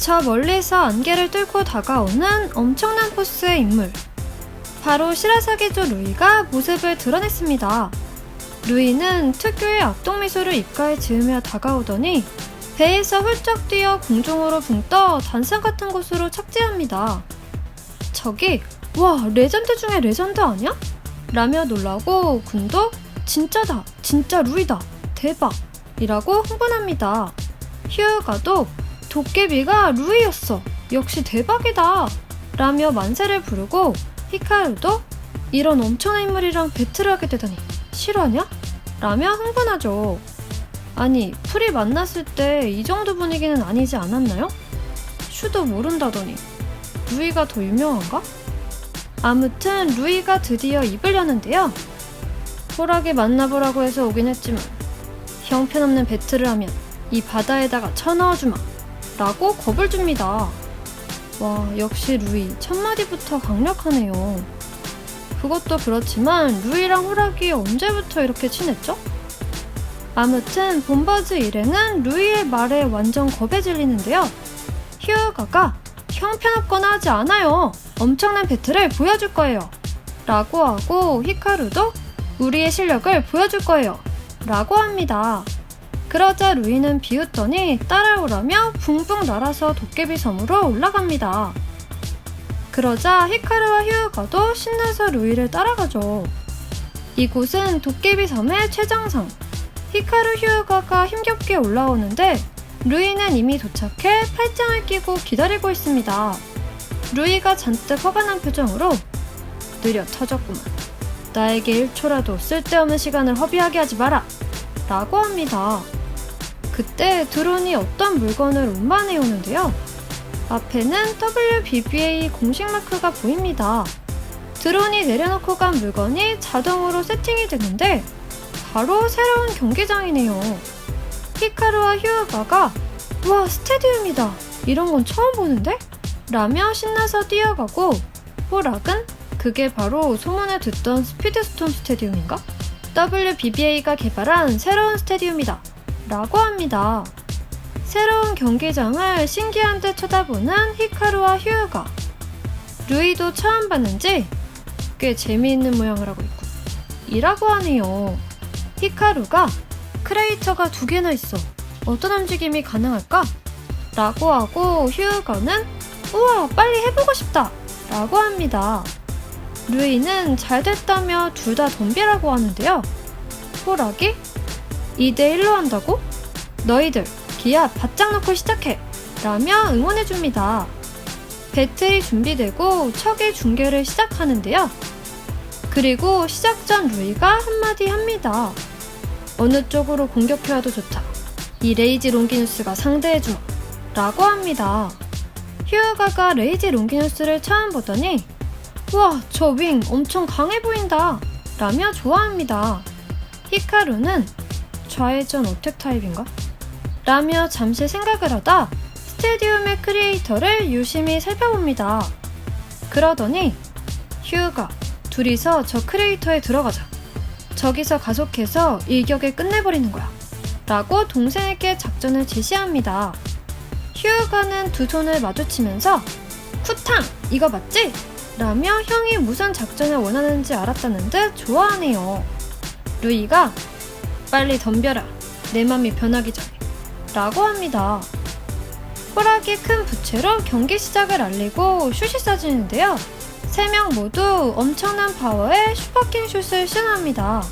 저 멀리서 안개를 뚫고 다가오는 엄청난 포스의 인물. 바로 시라사기조 루이가 모습을 드러냈습니다. 루이는 특유의 악동미소를 입가에 지으며 다가오더니 배에서 훌쩍 뛰어 공중으로 붕 떠 단상 같은 곳으로 착지합니다. 저기, 와, 레전드 중에 레전드 아니야? 라며 놀라고 군도 진짜다, 진짜 루이다, 대박! 이라고 흥분합니다. 휴가도 도깨비가 루이였어, 역시 대박이다! 라며 만세를 부르고 히카루도 이런 엄청난 인물이랑 배틀을 하게 되다니 실화냐? 라며 흥분하죠. 아니, 풀이 만났을 때 이 정도 분위기는 아니지 않았나요? 슈도 모른다더니 루이가 더 유명한가? 아무튼 루이가 드디어 입을 여는데요. 호락이 만나보라고 해서 오긴 했지만 형편없는 배틀을 하면 이 바다에다가 쳐넣어주마 라고 겁을 줍니다. 와 역시 루이 첫마디부터 강력하네요. 그것도 그렇지만 루이랑 호락이 언제부터 이렇게 친했죠? 아무튼 본버즈 일행은 루이의 말에 완전 겁에 질리는데요. 휴가가 형편없거나 하지 않아요. 엄청난 배틀을 보여줄 거예요. 라고 하고 히카루도 우리의 실력을 보여줄 거예요. 라고 합니다. 그러자 루이는 비웃더니 따라오라며 붕붕 날아서 도깨비 섬으로 올라갑니다. 그러자 히카루와 휴가도 신나서 루이를 따라가죠. 이곳은 도깨비 섬의 최정상. 히카루 휴가가 힘겹게 올라오는데 루이는 이미 도착해 팔짱을 끼고 기다리고 있습니다. 루이가 잔뜩 화가 난 표정으로 느려 터졌구만. 나에게 1초라도 쓸데없는 시간을 허비하게 하지 마라. 라고 합니다. 그때 드론이 어떤 물건을 운반해 오는데요. 앞에는 WBBA 공식 마크가 보입니다. 드론이 내려놓고 간 물건이 자동으로 세팅이 되는데 바로 새로운 경기장이네요. 히카루와 휴가가 와 스테디움이다 이런 건 처음 보는데? 라며 신나서 뛰어가고 호락은 그게 바로 소문에 듣던 스피드스톤 스테디움인가? WBBA가 개발한 새로운 스테디움이다 라고 합니다. 새로운 경기장을 신기한 듯 쳐다보는 히카루와 휴가 루이도 처음 봤는지 꽤 재미있는 모양을 하고 있고 이라고 하네요. 히카루가 크레이터가 두 개나 있어. 어떤 움직임이 가능할까? 라고 하고 휴가는 우와 빨리 해보고 싶다 라고 합니다. 루이는 잘 됐다며 둘 다 덤비라고 하는데요. 호락이 2대1로 한다고? 너희들 기아 바짝 놓고 시작해 라며 응원해줍니다. 배틀이 준비되고 척의 중계를 시작하는데요. 그리고 시작 전 루이가 한마디 합니다. 어느 쪽으로 공격해와도 좋다. 이 레이지 롱기누스가 상대해주마. 라고 합니다. 휴가가 레이지 롱기누스를 처음 보더니 우와 저 윙 엄청 강해 보인다. 라며 좋아합니다. 히카루는 좌회전 어택 타입인가? 라며 잠시 생각을 하다 스테디움의 크리에이터를 유심히 살펴봅니다. 그러더니 휴가 둘이서 저 크리에이터에 들어가자. 저기서 가속해서 일격에 끝내버리는 거야. 라고 동생에게 작전을 제시합니다. 휴가는 두 손을 마주치면서 쿠탕! 이거 맞지? 라며 형이 무슨 작전을 원하는지 알았다는 듯 좋아하네요. 루이가 빨리 덤벼라. 내 맘이 변하기 전에. 라고 합니다. 호락이 큰 부채로 경기 시작을 알리고 슛이 쏴지는데요. 세 명 모두 엄청난 파워의 슈퍼킹 슛을 시전합니다.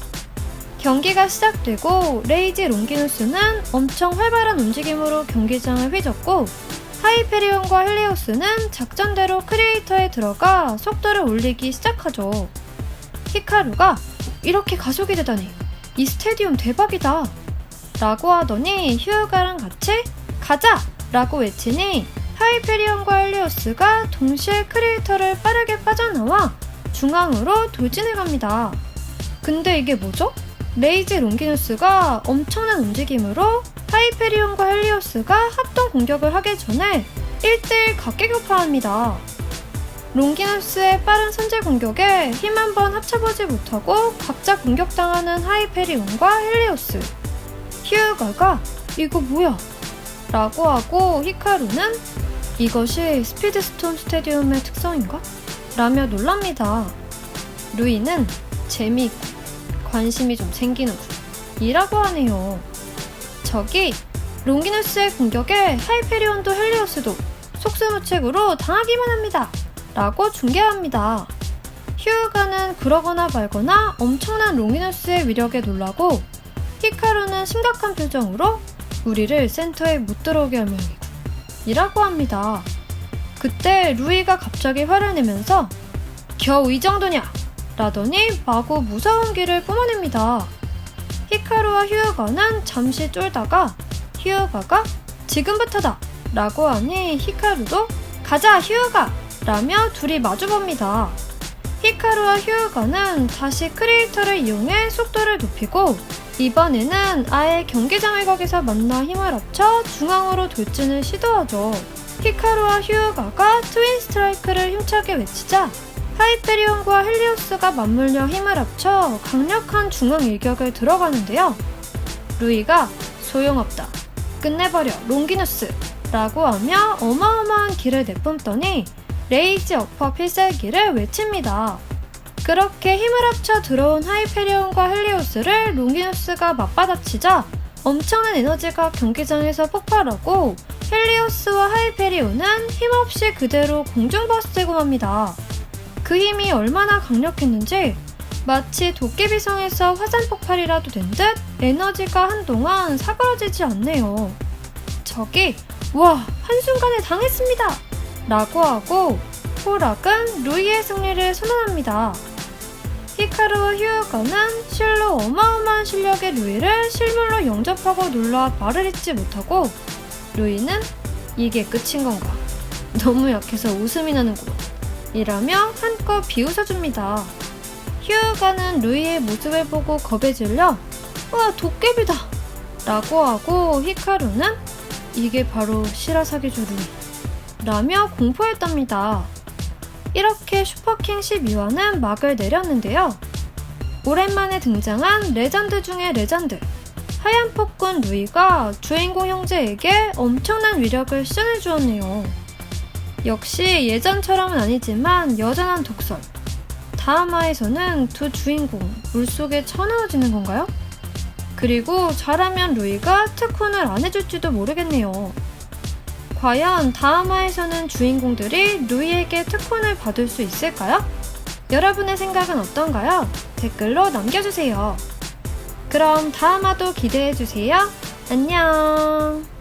경기가 시작되고 레이지 롱기누스는 엄청 활발한 움직임으로 경기장을 휘젓고 하이페리온과 헬리오스는 작전대로 크리에이터에 들어가 속도를 올리기 시작하죠. 히카루가 이렇게 가속이 되다니 이 스테디움 대박이다 라고 하더니 휴가랑 같이 가자! 라고 외치니 하이페리온과 헬리오스가 동시에 크리에이터를 빠르게 빠져나와 중앙으로 돌진해 갑니다. 근데 이게 뭐죠? 레이지 롱기누스가 엄청난 움직임으로 하이페리온과 헬리오스가 합동 공격을 하기 전에 1대1 각계격파합니다. 롱기누스의 빠른 선제 공격에 힘 한 번 합쳐보지 못하고 각자 공격당하는 하이페리온과 헬리오스. 휴가가 이거 뭐야? 라고 하고 히카루는 이것이 스피드스톤 스테디움의 특성인가? 라며 놀랍니다. 루이는 재미있고 관심이 좀 생기는군. 이라고 하네요. 저기 롱기누스의 공격에 하이페리온도 헬리오스도 속수무책으로 당하기만 합니다. 라고 중계합니다. 휴가는 그러거나 말거나 엄청난 롱기누스의 위력에 놀라고 히카루는 심각한 표정으로 우리를 센터에 못 들어오게 할 모양이고 이라고 합니다. 그때 루이가 갑자기 화를 내면서 겨우 이 정도냐? 라더니 마구 무서운 기를 뿜어냅니다. 히카루와 휴가는 잠시 쫄다가 휴가가 지금부터다! 라고 하니 히카루도 가자 휴가! 라며 둘이 마주봅니다. 히카루와 휴가는 다시 크리에이터를 이용해 속도를 높이고 이번에는 아예 경기장을 거기서 만나 힘을 합쳐 중앙으로 돌진을 시도하죠. 히카루와 휴가가 트윈 스트라이크를 힘차게 외치자 하이페리온과 헬리오스가 맞물려 힘을 합쳐 강력한 중앙 일격을 들어가는데요. 루이가 소용없다. 끝내버려 롱기누스 라고 하며 어마어마한 기를 내뿜더니 레이지 어퍼 필살기를 외칩니다. 그렇게 힘을 합쳐 들어온 하이페리온과 헬리오스를 롱기누스가 맞받아치자 엄청난 에너지가 경기장에서 폭발하고 헬리오스와 하이페리온은 힘없이 그대로 공중버스되고 맙니다. 그 힘이 얼마나 강력했는지 마치 도깨비성에서 화산 폭발이라도 된 듯 에너지가 한동안 사그러지지 않네요. 저기, 와, 한순간에 당했습니다! 라고 하고 포락은 루이의 승리를 선언합니다. 히카루와 휴가는 실로 어마어마한 실력의 루이를 실물로 영접하고 놀라 말을 잇지 못하고 루이는 이게 끝인 건가? 너무 약해서 웃음이 나는구만. 이라며 한껏 비웃어줍니다. 휴가는 루이의 모습을 보고 겁에 질려 와 도깨비다! 라고 하고 히카루는 이게 바로 시라사기조 루이 라며 공포했답니다. 이렇게 슈퍼킹 12화는 막을 내렸는데요. 오랜만에 등장한 레전드 중의 레전드. 하얀 폭군 루이가 주인공 형제에게 엄청난 위력을 시전해 주었네요. 역시 예전처럼은 아니지만 여전한 독설. 다음 화에서는 두 주인공 물속에 쳐넣어지는 건가요? 그리고 잘하면 루이가 특훈을 안 해줄지도 모르겠네요. 과연 다음 화에서는 주인공들이 루이에게 특훈을 받을 수 있을까요? 여러분의 생각은 어떤가요? 댓글로 남겨주세요. 그럼 다음 화도 기대해주세요. 안녕!